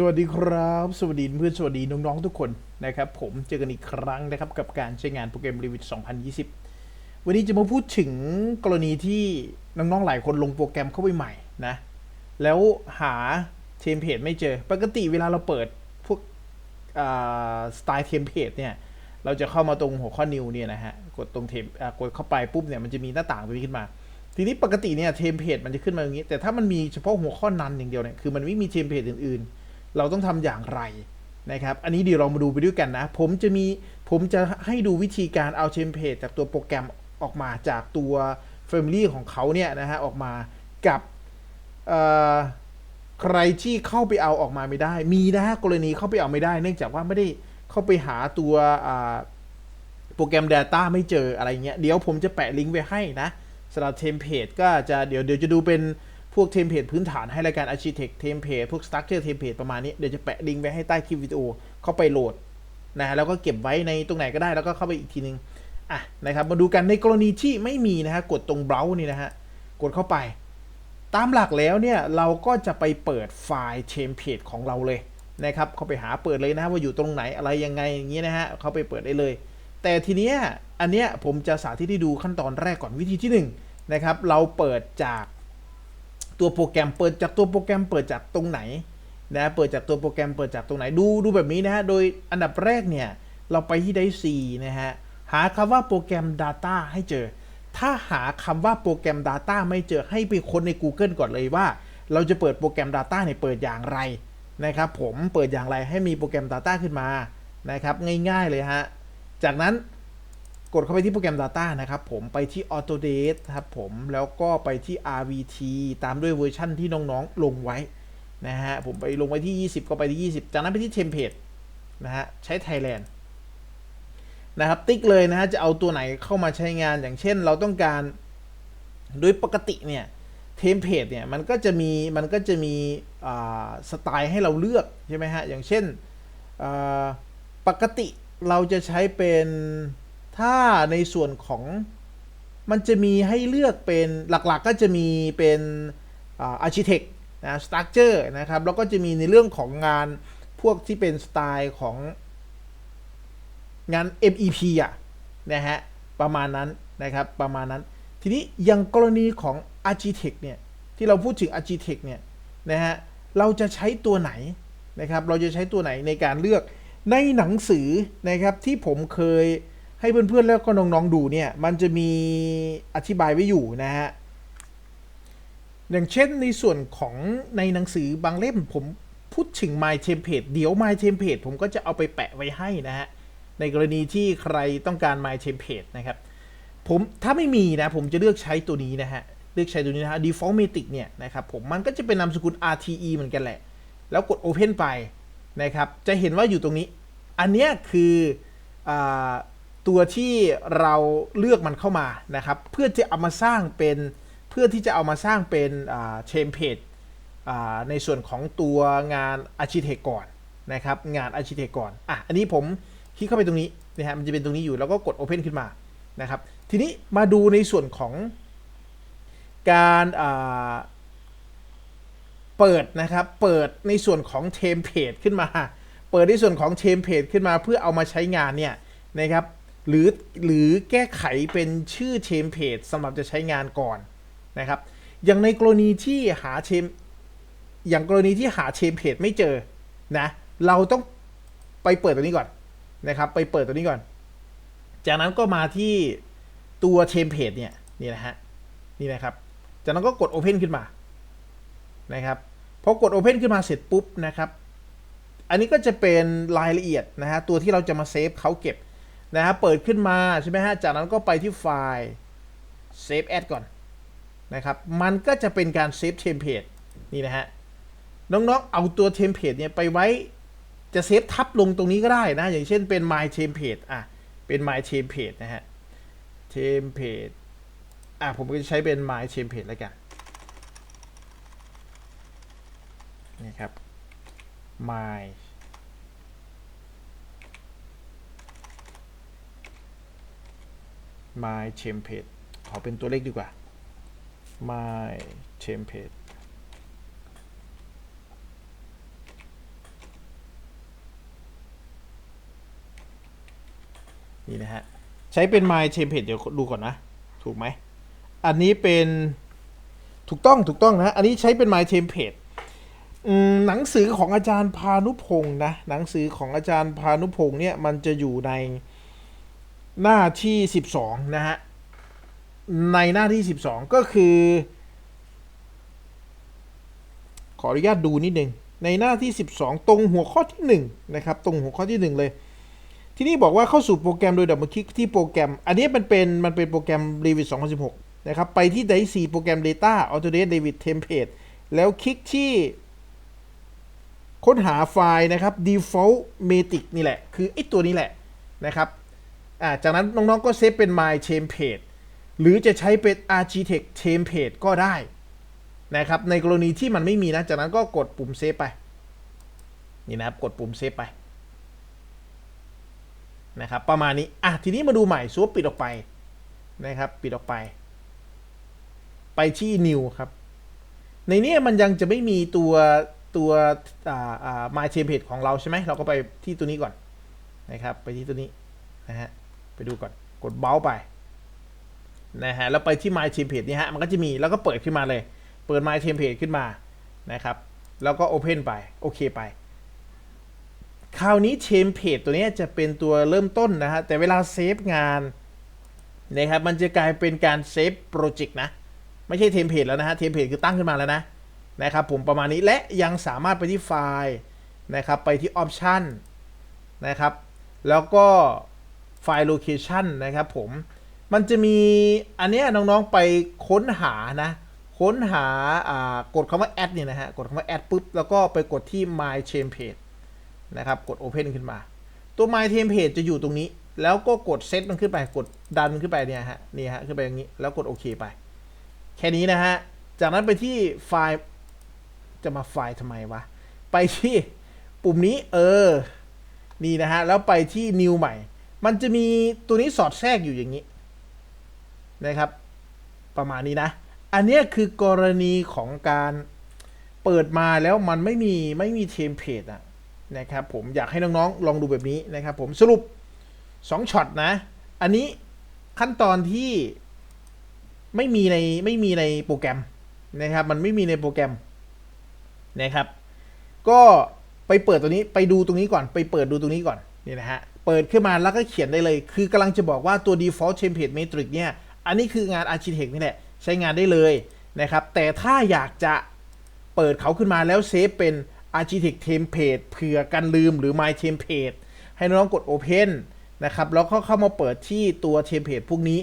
สวัสดีครับ สวัสดีเพื่อนสวัสดีน้องๆทุกคนนะครับ ผมเจอกันอีกครั้งนะครับกับการใช้งานโปรแกรม Revit 2020 วันนี้จะมาพูดถึงกรณีที่น้องๆหลายคนลงโปรแกรมเข้าไปใหม่นะ แล้วหาเทมเพลตไม่เจอ ปกติเวลาเราเปิดพวกสไตล์เทมเพลตเนี่ย เราจะเข้ามาตรงหัวข้อ new เนี่ยนะฮะ กดตรงเทมกดเข้าไปปุ๊บเนี่ยมันจะมีหน้าต่างตัวนี้ขึ้นมาทีนี้ปกติเนี่ยเทมเพลตมันจะขึ้นมาอย่างนี้ แต่ถ้ามันมีเฉพาะหัวข้อนั้นอย่างเดียวเนี่ยคือมันไม่มีเทมเพลตอื่นๆ เราต้องทำอย่างไรนะครับ อันนี้เดี๋ยวเรามาดูไปด้วยกันนะ ผมจะมี ผมจะให้ดูวิธีการเอาเทมเพลตจากตัวโปรแกรมออกมาจากตัว Family ของเขาเนี่ยนะฮะออกมากับใครที่เข้าไปเอาออกมาไม่ได้ มีนะฮะกรณีเข้าไปเอาไม่ได้ เนื่องจากว่าไม่ได้เข้าไปหาตัวโปรแกรม Data ไม่เจออะไรเงี้ย เดี๋ยวผมจะแปะลิงก์ไว้ให้นะสำหรับเทมเพลตก็จะเดี๋ยวเดี๋ยวจะดูเป็น วกเทมเพลตพื้นฐานให้รายการ Architect เทมเพลตพวก Structure เทมเพลตประมาณนี้ เดี๋ยวจะแปะลิงก์ไว้ให้ใต้คลิปวิดีโอเข้าไปโหลดนะฮะแล้วก็เก็บไว้ในตรงไหนก็ได้แล้วก็เข้าไปอีกทีนึงอะนะครับมาดูกันในกรณีที่ไม่มีนะฮะกดตรง browse นี่นะฮะกดเข้าไป ตามหลักแล้วเนี่ยเราก็จะไปเปิดไฟล์เทมเพลตของเราเลยนะครับเข้าไปหาเปิดเลยนะว่าอยู่ตรงไหนอะไรยังไงอย่างนี้ยนะฮะเข้าไปเปิดได้เลย แต่ทีเนี้ยอันเนี้ยผมจะสาธิตให้ดูขั้นตอนแรกก่อนวิธีที่1นงนะครับเราเปิดจาก ตัวโปรแกรมเปิดจากตัวโปรแกรมเปิดจากตรงไหนนะเปิดจากตัวโปรแกรมเปิดจากตรงไหนดูดูแบบนี้นะฮะโดยอันดับแรกเนี่ยเราไปที่ไดซีนะฮะหาคำว่าโปรแกรม Data ให้เจอ ถ้าหาคำว่าโปรแกรม Data ไม่เจอให้ไปค้นใน Google ก่อนเลยว่า เราจะเปิดโปรแกรม Data เนี่ยเปิดอย่างไรนะครับผมเปิดอย่างไรให้มีโปรแกรม Data ขึ้นมานะครับง่ายๆเลยฮะจากนั้น กดเข้าไปที่โปรแกรม Data นะครับผมไปที่ Autodesk ครับผมแล้วก็ไปที่ RVT ตามด้วยเวอร์ชั่นที่น้องๆลงไว้นะฮะผมไปลงไว้ที่ 20 ก็ไปที่ 20 จากนั้นไปที่ Template นะฮะใช้ Thailand นะครับติ๊กเลยนะฮะจะเอาตัวไหนเข้ามาใช้งานอย่างเช่นเราต้องการโดยปกติเนี่ยเทมเพลตเนี่ยมันก็จะมีมันก็จะมีสไตล์ให้เราเลือกใช่ไหมฮะอย่างเช่นปกติเราจะใช้เป็น ถ้าในส่วนของมันจะมีให้เลือกเป็นหลักๆกก็จะมีเป็นอาร์ชิเทคนะสตั๊กเจอร์นะครับ แล้วก็จะมีในเรื่องของงานพวกที่เป็นสไตล์ของงาน MEP อะนะฮะประมาณนั้นนะครับประมาณนั้น ทีนี้อย่างกรณีของ Architect เนี่ยที่เราพูดถึง Architect เนี่ยนะฮะเราจะใช้ตัวไหนนะครับเราจะใช้ตัวไหนในการเลือกในหนังสือนะครับที่ผมเคย ให้เพื่อนๆแล้วก็น้องๆดูเนี่ยมันจะมีอธิบายไว้อยู่นะฮะอย่างเช่นในส่วนของในหนังสือบางเล่มผมพูดถึง My Template เดี๋ยว My Template ผมก็จะเอาไปแปะไว้ให้นะฮะ ในกรณีที่ใครต้องการ My Template นะครับ ผมถ้าไม่มีนะ ผมจะเลือกใช้ตัวนี้นะฮะ เลือกใช้ตัวนี้นะฮะ Defaultmatic เนี่ยนะครับผมมันก็จะเป็นนามสกุล RTE เหมือนกันแหละ แล้วกด Open ไปนะครับ จะเห็นว่าอยู่ตรงนี้ อันนี้คืออ ตัวที่เราเลือกมันเข้ามานะครับ เพื่อจะเอามาสร้างเป็นเพื่อที่จะเอามาสร้างเป็นเทมเพลตในส่วนของตัวงานอาชิเทก่อนนะครับ งานอาชิเทก่อนอะอันนี้ผมคลิกเข้าไปตรงนี้นะฮะมันจะเป็นตรงนี้อยู่แล้วก็กด Open ขึ้นมานะครับ ทีนี้มาดูในส่วนของการเปิดนะครับ เปิดในส่วนของเทมเพลตขึ้นมา เปิดในส่วนของเทมเพลตขึ้นมาเพื่อเอามาใช้งานเนี่ยนะครับ หรือหรือแก้ไขเป็นชื่อเทมเพลตสำหรับจะใช้งานก่อนนะครับ อย่างในกรณีที่หาเทมอย่างกรณีที่หาเทมเพลตไม่เจอนะ เราต้องไปเปิดตัวนี้ก่อนนะครับ ไปเปิดตัวนี้ก่อน จากนั้นก็มาที่ตัวเทมเพลตเนี่ยนี่นะฮะนี่นะครับ จากนั้นก็กด Open ขึ้นมานะครับพอกด Open ขึ้นมาเสร็จปุ๊บนะครับ อันนี้ก็จะเป็นรายละเอียดนะฮะตัวที่เราจะมาเซฟเขาเก็บ นะฮะเปิดขึ้นมาใช่ไหมฮะจากนั้นก็ไปที่ไฟล์เซฟแอดก่อนนะครับมันก็จะเป็นการเซฟเทมเพลตนี่นะฮะน้องๆเอาตัวเทมเพลตเนี่ยไปไว้จะเซฟทับลงตรงนี้ก็ได้นะ อย่างเช่นเป็น my template อะเป็น my template นะฮะ template อะผมก็จะใช้เป็น my template แล้วกันนี่ครับ my my template ขอเป็นตัวเลขดีกว่า my template นี่นะฮะ ใช้เป็น my template เดี๋ยวดูก่อนนะ ถูกไหม อันนี้เป็นถูกต้องถูกต้องนะ อันนี้ใช้เป็น my template หนังสือของอาจารย์พานุพงศ์นะ หนังสือของอาจารย์พานุพงศ์เนี่ย มันจะอยู่ใน หน้าที่ 12 นะฮะ ในหน้าที่ 12 ก็คือ ขออนุญาตดูนิดนึง ในหน้าที่ 12 ตรงหัวข้อที่1นะครับ ตรงหัวข้อที่ 1 เลย ที่นี่บอกว่าเข้าสู่โปรแกรมโดยดับเบิลคลิกที่โปรแกรม อันนี้มันเป็นมันเป็นโปรแกรม Revit 2016 นะครับ ไปที่ d i c โปรแกรม Data Autodesk Revit Template แล้วคลิกที่ค้นหาไฟล์นะครับ default matic นี่แหละ คือไอ้ตัวนี้แหละนะครับ จากนั้นน้องๆก็เซฟเป็น my template หรือจะใช้เป็น architect template ก็ได้นะครับในกรณีที่มันไม่มีนะ จากนั้นก็กดปุ่มเซฟไป นี่นะครับ กดปุ่มเซฟไปนะครับประมาณนี้อะทีนี้มาดูใหม่ซัวปิดออกไปนะครับปิดออกไป ไปที่ new ครับ ในนี้มันยังจะไม่มีตัวตัวอ่าอ่า my template ของเราใช่ไหมเราก็ไปที่ตัวนี้ก่อนนะครับ ไปที่ตัวนี้นะฮะ ไปดูก่อน กดเบลไปนะฮะแล้วไปที่ my template นี่ฮะมันก็จะมีแล้วก็เปิดขึ้นมาเลย เปิด my template ขึ้นมานะครับ แล้วก็ open ไป โอเคไป คราวนี้ template ตัวนี้จะเป็นตัวเริ่มต้นนะฮะแต่เวลาเซฟงานนะครับมันจะกลายเป็นการเซฟโปรเจกต์นะไม่ใช่เทมเพลตแล้วนะฮะเทมเพลตคือตั้งขึ้นมาแล้วนะนะครับผมประมาณนี้และยังสามารถไปที่ไฟล์นะครับไปที่ออปชันนะครับแล้วก็ ไฟล์โลเคชันนะครับผมมันจะมีอันเนี้ยน้องๆไปค้นหานะค้นหาอ่ากดคำว่า add เนี่ยนะฮะกดคำว่า add ปุ๊บแล้วก็ไปกดที่ my template นะครับกด open ขึ้นมา ตัว my template จะอยู่ตรงนี้ แล้วก็กด set มันขึ้นไปกดดันมันขึ้นไปเนี่ยฮะนี่ฮะขึ้นไปอย่างนี้แล้วกดโอเคไป แค่นี้นะฮะจากนั้นไปที่ไฟล์จะมาไฟล์ทำไมวะไปที่ปุ่มนี้เออนี่นะฮะแล้วไปที่ new ใหม่ มันจะมีตัวนี้สอดแทรกอยู่อย่างนี้นะครับ ประมาณนี้นะ อันนี้คือกรณีของการเปิดมาแล้วมันไม่มีไม่มีเทมเพลตอะนะครับผมอยากให้น้องๆ ลองดูแบบนี้นะครับผมสรุป 2ช็อตนะ อันนี้ขั้นตอนที่ไม่มีในไม่มีในโปรแกรมนะครับ มันไม่มีในโปรแกรมนะครับ ก็ไปเปิดตัวนี้ไปดูตรงนี้ก่อน ไปเปิดดูตรงนี้ก่อน นี่นะฮะ เปิดขึ้นมาแล้วก็เขียนได้เลย คือกำลังจะบอกว่าตัว default template matrix เนี่ย อันนี้คืองาน architect นี่แหละ ใช้งานได้เลยนะครับ แต่ถ้าอยากจะเปิดเขาขึ้นมาแล้วเซฟเป็น architect template เผื่อกันลืมหรือ my template ให้น้องกด open นะครับ แล้วก็เข้ามาเปิดที่ตัว template พวกนี้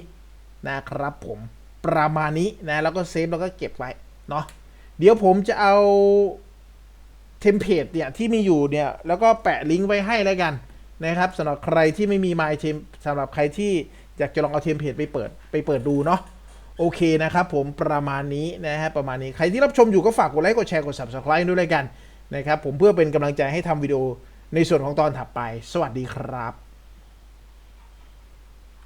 นะครับผมประมาณนี้นะ แล้วก็เซฟแล้วก็เก็บไว้เนาะเดี๋ยวผมจะเอาเทมเพลตเนี่ยที่มีอยู่เนี่ย แล้วก็แปะลิงก์ไว้ให้แล้วกัน นะครับสำหรับใครที่ไม่มี My Tem สำหรับใครที่อยากจะลองเอาเทมเพลตไปเปิดไปเปิดดูเนาะโอเคนะครับผมประมาณนี้นะฮะประมาณนี้ใครที่รับชมอยู่ก็ฝากกดไลค์กดแชร์กด Subscribe ด้วยเลยกันนะครับผมเพื่อเป็นกำลังใจให้ทำวิดีโอในส่วนของตอนถัดไป สวัสดีครับ